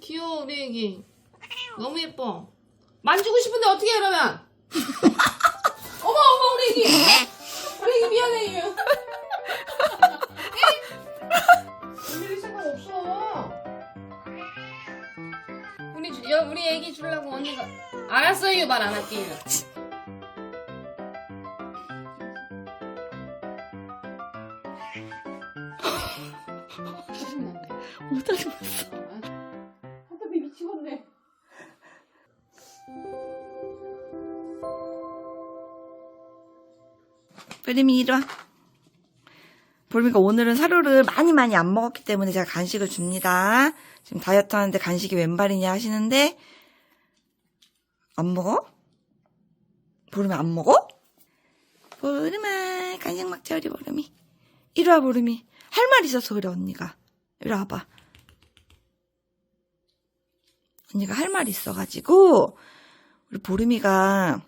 귀여워 우리 애기. 너무 예뻐. 만지고 싶은데 어떻게 해 그러면? 어머 어머 우리 애기. 우리 애기 미안해 얘 언니를 생각 없어. 우리 주- 여- 우리 애기 주려고 언니가. 알았어요 말 안 할게요 짜증나네 못하겠어. 뿌리미 이리 와. 보름이가 오늘은 사료를 많이 많이 안 먹었기 때문에 제가 간식을 줍니다. 지금 다이어트 하는데 간식이 웬말이냐 하시는데 안 먹어? 보름이 안 먹어? 보름아 간식 먹자 우리 보름이. 이리 와 보름이. 할 말 있어서 그래 언니가. 이리 와봐. 언니가 할 말이 있어가지고 우리 보름이가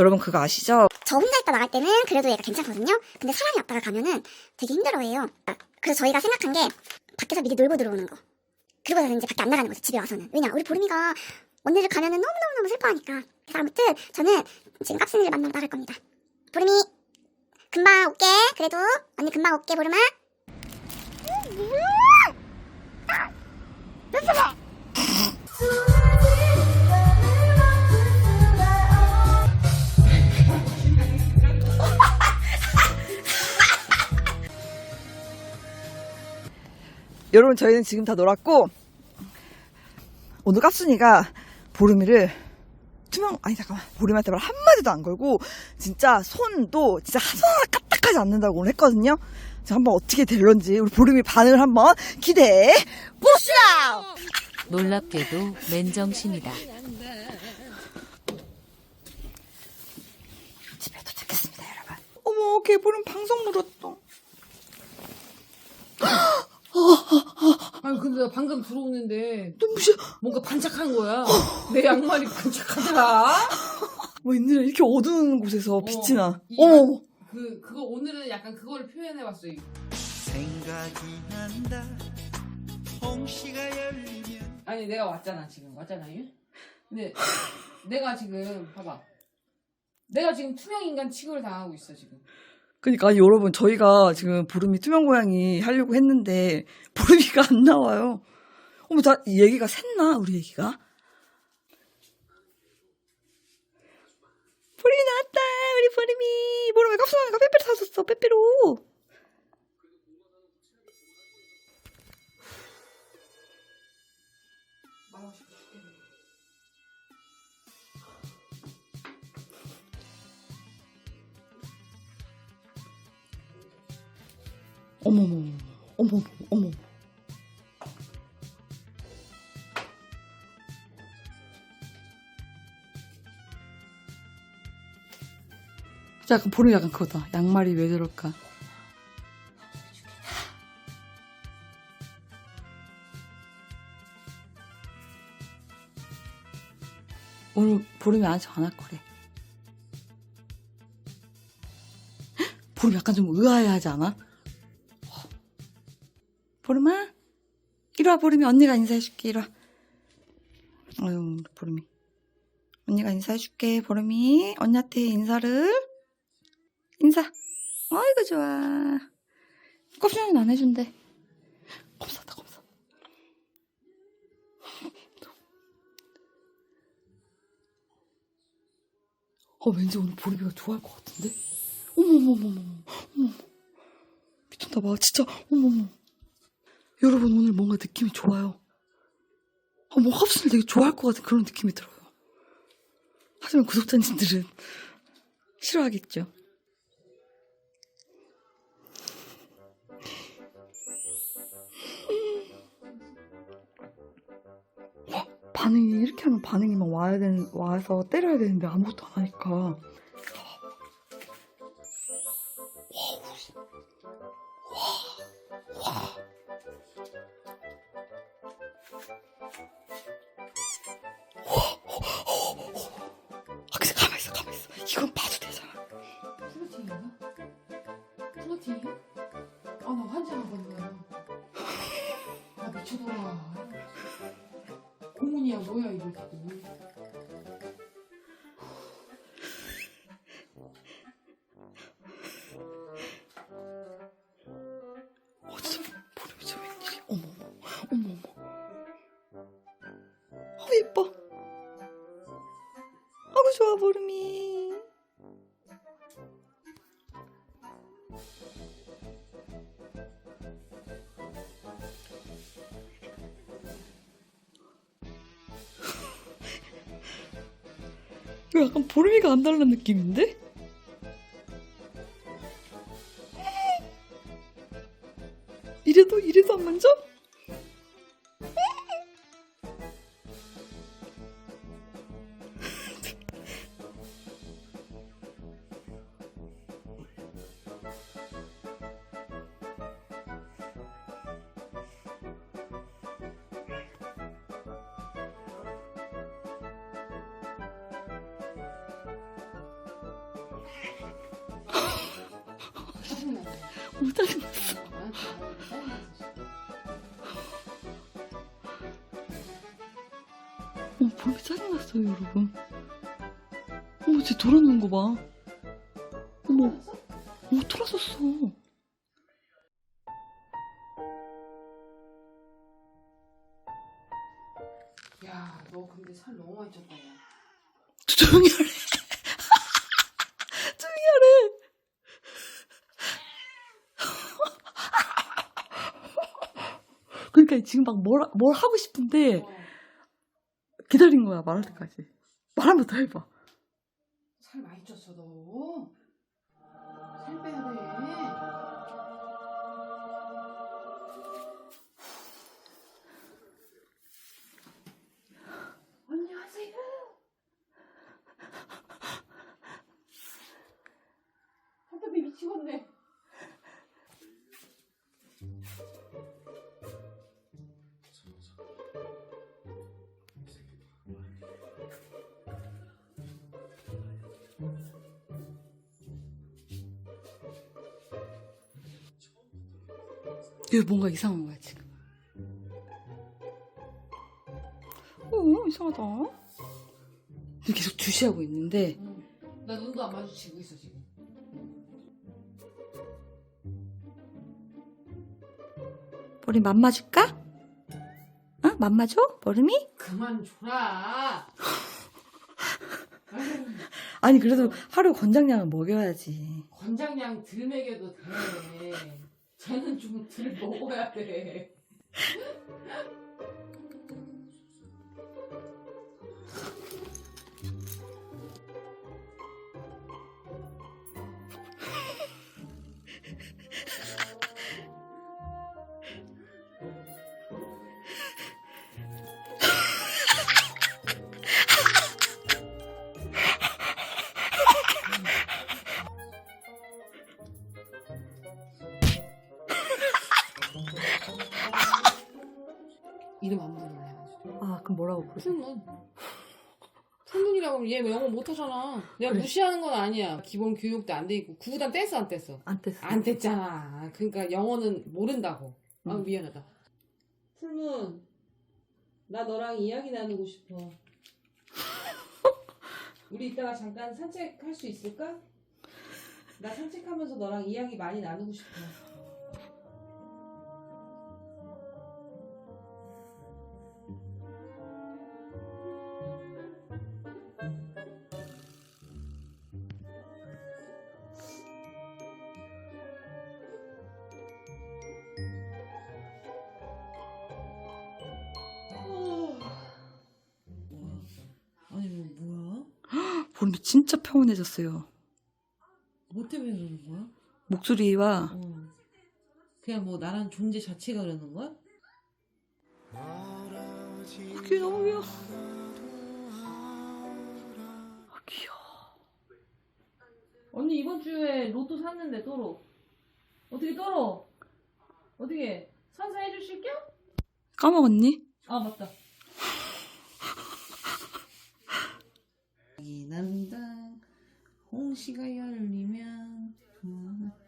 여러분 그거 아시죠? 저 혼자 있다 나갈 때는 그래도 얘가 괜찮거든요. 근데 사람이 없다가 가면은 되게 힘들어해요. 아, 그래서 저희가 생각한 게 밖에서 미리 놀고 들어오는 거. 그러고서 이제 밖에 안 나가는 거죠. 집에 와서는. 왜냐, 우리 보름이가 언니를 가면은 너무너무너무 슬퍼하니까. 그래서 아무튼 저는 지금 깍순이를 만나러 나갈 겁니다. 보름이 금방 올게. 그래도 언니 금방 올게 보름아. 여러분 저희는 지금 다 놀았고 오늘 깝순이가 보름이를 투명 아니 잠깐만. 보름이한테 말 한마디도 안 걸고 진짜 손도 진짜 하나 까딱하지 않는다고 오늘 했거든요. 자 한번 어떻게 될런지 우리 보름이 반응을 한번 기대해 보시라 놀랍게도 맨정신이다. 집에 도착했습니다 여러분. 어머 개보름 방송 물었어 아니 근데 나 방금 들어오는데 눈부셔 뭔가 반짝한 거야. 내 양말이 반짝하더라. 웬일이야 이렇게 어두운 곳에서 빛이 나. 이- 어머. 그 그거 오늘은 약간 그걸 표현해봤어요. 생각이 난다. 홍시가 열리면 아니 내가 왔잖아 지금. 왔잖아요. 근데 내가 지금 봐봐. 내가 지금 투명 인간 취급을 당하고 있어 지금. 그러니까 아니, 여러분 저희가 지금 보름이 투명 고양이 하려고 했는데 보름이가 안 나와요. 어머 자 얘기가 샜나 우리 얘기가? 보름이 나왔다 우리 보름이 보름이 깝수나니까 빼빼로 사줬어 빼빼로. 말하고 싶어 죽겠네. 어머머 어머머 어머. 자, 약간 보름이 약간 그거다. 양말이 왜 저럴까? 오늘 보름이 아직 안 할 거래. 헉, 보름 약간 좀 의아해하지 않아? 이리 와, 보름이. 언니가 인사해줄게, 이리 와. 아유, 보름이. 언니가 인사해줄게, 보름이. 언니한테 인사를. 인사. 아이고, 좋아. 껍질은 안 해준대. 검사다, 검사. 어, 왠지 오늘 보름이가 좋아할 것 같은데? 어머머머머. 어머. 미쳤나 봐. 진짜, 어머머. 여러분 오늘 뭔가 느낌이 좋아요. 어, 뭐 합순을 되게 좋아할 것 같은 그런 느낌이 들어요. 하지만 구독자님들은 싫어하겠죠. 와, 반응이 이렇게 하면 반응이 막 와야 되는 와서 때려야 되는데 아무것도 안 하니까 이건 봐도 되잖아. 플러팅이야? 아나 환장하거든. 나 미쳐돌아. 아니야 뭐야 이거 자꾸. 어디서 보름이 저 웬일이야? 어머 어머 어머. 어 예뻐. 아구 좋아 보름이. 약간 보름이가 안 달라는 느낌인데? 이래도 이래도 안 만져? 짜증났어. 어머, 보름이 짜증났어요, 여러분. 어머, 쟤 돌아누는 거 봐. 어머, 어머, 돌아섰어. 야, 너 근데 살 너무 많이 쪘다, 야. 조용히 하래. 조용히 하래. 지금 막 뭘, 뭘 하고 싶은데 어, 기다린 거야, 말할 때까지. 말하면 더 해봐. 살 많이 쪘어, 너. 살 빼야 돼. 안녕하세요. 한땀이 미치겠네. 여기 뭔가 이상한 거야, 지금. 어, 이상하다. 계속 주시하고 있는데, 응. 나 눈도 안 마주치고 있어, 지금. 머리 맘마줄까? 어? 맘마줘? 머리미? 그만 줘라. 아니, 그래도 하루 권장량은 먹여야지. 권장량 덜 먹여도 돼. 쟤는 좀덜 먹어야 돼. 부르 손눈. 손눈이라고 하면 얘 영어 못하잖아. 내가 그래. 무시하는 건 아니야. 기본 교육도 안 돼 있고 구구단 뗐어 안 뗐어? 안 뗐어. 안 뗐잖아. 그러니까 영어는 모른다고. 아 응. 미안하다. 풀문, 나 너랑 이야기 나누고 싶어. 우리 이따가 잠깐 산책할 수 있을까? 나 산책하면서 너랑 이야기 많이 나누고 싶어. 보름이 진짜 평온해졌어요. 뭐 때문에 그러는 거야? 목소리와 어. 그냥 뭐 나란 존재 자체가 그러는 거야? 귀 너무 귀여워. 아, 귀여워. 언니 이번 주에 로또 샀는데 또로 어떻게 또로 어떻게 선사해 주실 겸? 까먹었니? 아 맞다 이 난다 홍시가 열리면 먼저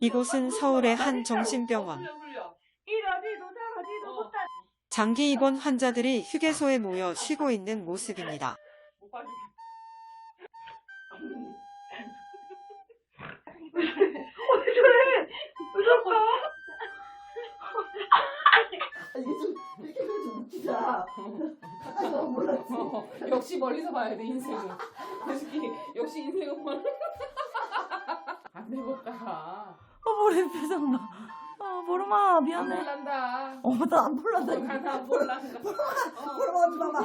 이곳은 서울의 한 정신병원. 장기 입원 환자들이 휴게소에 모여 쉬고 있는 모습입니다. 이게 좀 이렇게 하면 좀 웃기다. 가까이 가면 몰랐지. 어, 역시 멀리서 봐야 돼 인생은. 솔직히 역시 인생은 멀. 안 되겠다. 어 머리 표정 봐. 어 보름아 안 미안해. 볼란다. 어머 나안 볼란다. 나안 볼란다. 보름아 좀 봐봐.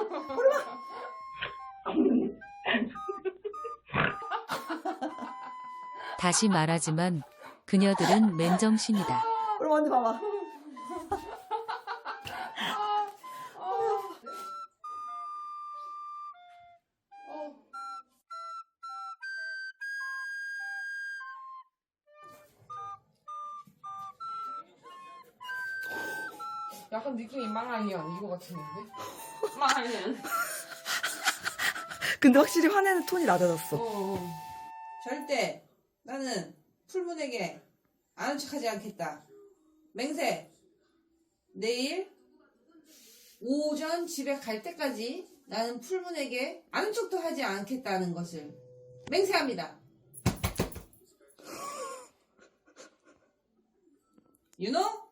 다시 말하지만 그녀들은 맨정신이다. 보름아 언니 봐봐. 약간 느낌이 망하니언 이거 같은데? 망하니언. 근데 확실히 화내는 톤이 낮아졌어. 어. 절대 나는 풀문에게 아는 척하지 않겠다. 맹세. 내일 오전 집에 갈 때까지 나는 풀문에게 아는 척도 하지 않겠다는 것을 맹세합니다. 윤호?